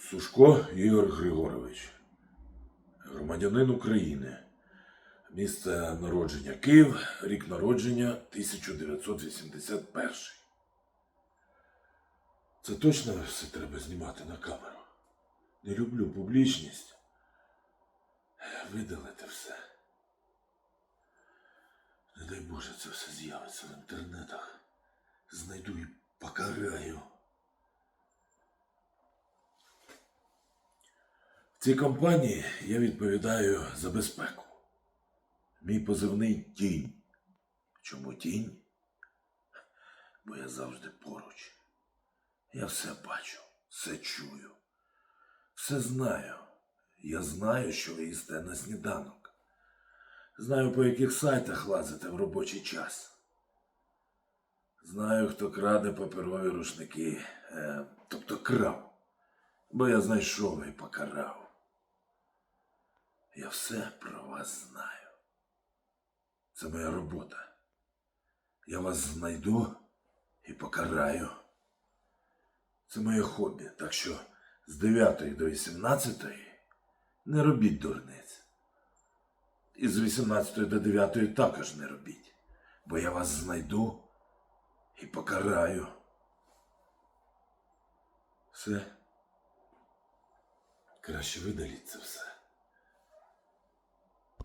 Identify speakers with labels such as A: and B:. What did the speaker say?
A: Сушко Ігор Григорович, громадянин України. Місце народження Київ, рік народження 1981. Це точно все треба знімати на камеру. Не люблю публічність. Видалити все. Не дай Боже, це все з'явиться в інтернетах. Знайду і покараю. В цій компанії я відповідаю за безпеку. Мій позивний тінь. Чому тінь? Бо я завжди поруч. Я все бачу, все чую, все знаю. Я знаю, що ви їсте на сніданок. Знаю, по яких сайтах лазите в робочий час. Знаю, хто краде паперові рушники, е, тобто крав, бо я знайшов і покарав. Я все про вас знаю. Це моя робота. Я вас знайду і покараю. Це моє хобі, так що з 9 до 18 не робіть дурниць. І з 18 до 9 також не робіть, бо я вас знайду і покараю. Все. Краще видаліть це все.